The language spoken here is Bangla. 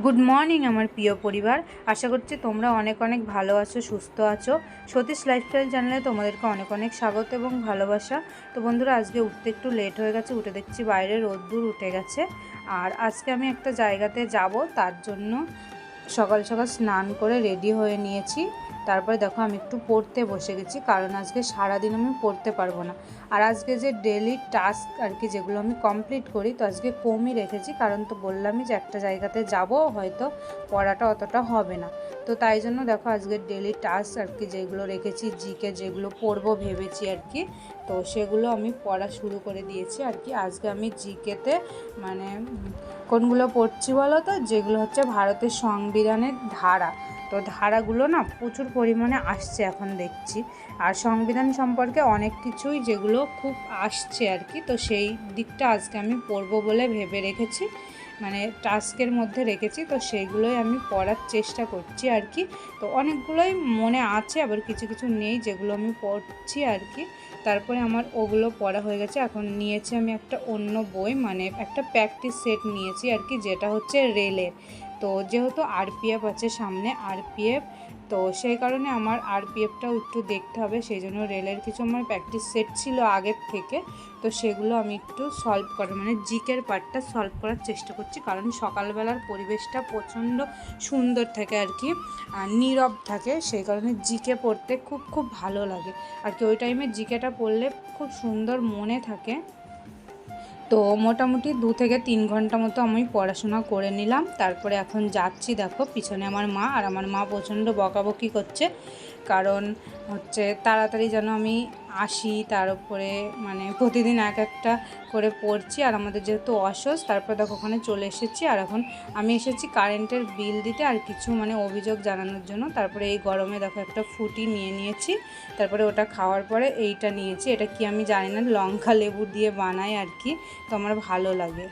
গুড মর্নিং আমার প্রিয় পরিবার। আশা করছি তোমরা অনেক অনেক ভালো আছো, সুস্থ আছো। সতীশ লাইফস্টাইল চ্যানেলে তোমাদেরকে অনেক অনেক স্বাগত এবং ভালোবাসা। তো বন্ধুরা, আজকে উঠতে একটু লেট হয়ে গেছে, উঠে দেখছি বাইরে রোদ্দুর উঠে গেছে। আর আজকে আমি একটা জায়গাতে যাব, তার জন্য সকাল সকাল স্নান করে রেডি হয়ে নিয়েছি। তারপরে দেখো আমি একটু পড়তে বসে গেছি, কারণ আজকে সারাদিন আমি পড়তে পারব না। আর আজকে যে ডেলি টাস্ক আর কি যেগুলো আমি কমপ্লিট করি, তো আজকে কমই রেখেছি, কারণ তো বললামই যে একটা জায়গাতে যাব, হয়তো পড়াটা অতটা হবে না। তো তাই জন্য দেখো আজকে ডেলি টাস্ক আর কি যেগুলো রেখেছি, জিকে যেগুলো পড়ব ভেবেছি আর কি, তো সেগুলো আমি পড়া শুরু করে দিয়েছি আর কি। আজকে আমি জিকেতে মানে কোনগুলো পড়ছি বলো তো? যেগুলো হচ্ছে ভারতের সংবিধানের ধারা। তো ধারাগুলো না প্রচুর পরিমাণে আসছে এখন দেখছি। আর সংবিধান সম্পর্কে অনেক কিছুই যেগুলো খুব আসছে আর কি, তো সেই দিকটা আজকে আমি পড়ব বলে ভেবে রেখেছি। মানে টাস্কের মধ্যে রেখেছি, তো সেইগুলোই আমি পড়ার চেষ্টা করছি আর কি। তো অনেকগুলোই মনে আছে, আবার কিছু কিছু নেই যেগুলো আমি পড়ছি আর কি। তারপরে আমার ওগুলো পড়া হয়ে গেছে, এখন নিয়েছি আমি একটা অন্য বই মানে একটা প্র্যাকটিস সেট নিয়েছি আর কি, যেটা হচ্ছে রেলের তো যেহেতু আরপিএফ আছে সামনে আরপিএফ তো সেই কারণে আমার আরপিএফটাও একটু দেখতে হবে। সেই জন্য রেলের কিছু আমার প্র্যাকটিস সেট ছিল আগের থেকে, তো সেগুলো আমি একটু সলভ করার মানে জিকের পার্টটা সলভ করার চেষ্টা করছি। কারণ সকালবেলার পরিবেশটা প্রচণ্ড সুন্দর থাকে আর কি নীরব থাকে। সেই কারণে জিকে পড়তে খুব খুব ভালো লাগে। আর কি ওই টাইমে জিকেটা পড়লে খুব সুন্দর মনে থাকে। তো মোটামুটি দু থেকে তিন ঘণ্টা মতো আমি পড়াশোনা করে নিলাম। তারপরে এখন যাচ্ছি দেখো, পিছনে আমার মা আর আমার মা প্রচণ্ড বকাবকি করছে। কারণ হচ্ছে তাড়াতাড়ি যেন আমি আসি তার উপরে মানে প্রতিদিন এক একটা করে পড়ছি। আর আমাদের যেহেতু অসস, তারপর দেখো ওখানে চলে এসেছি। আর এখন আমি এসেছি কারেন্টের বিল দিতে আর কিছু মানে অভিযোগ জানানোর জন্য। তারপরে এই গরমে দেখো একটা ফুটি নিয়ে নিয়েছি। তারপরে ওটা খাওয়ার পরে এইটা নিয়েছি। এটা কি আমি জানি না, লঙ্কা লেবু দিয়ে বানাই আর কি। তো আমার ভালো লাগে।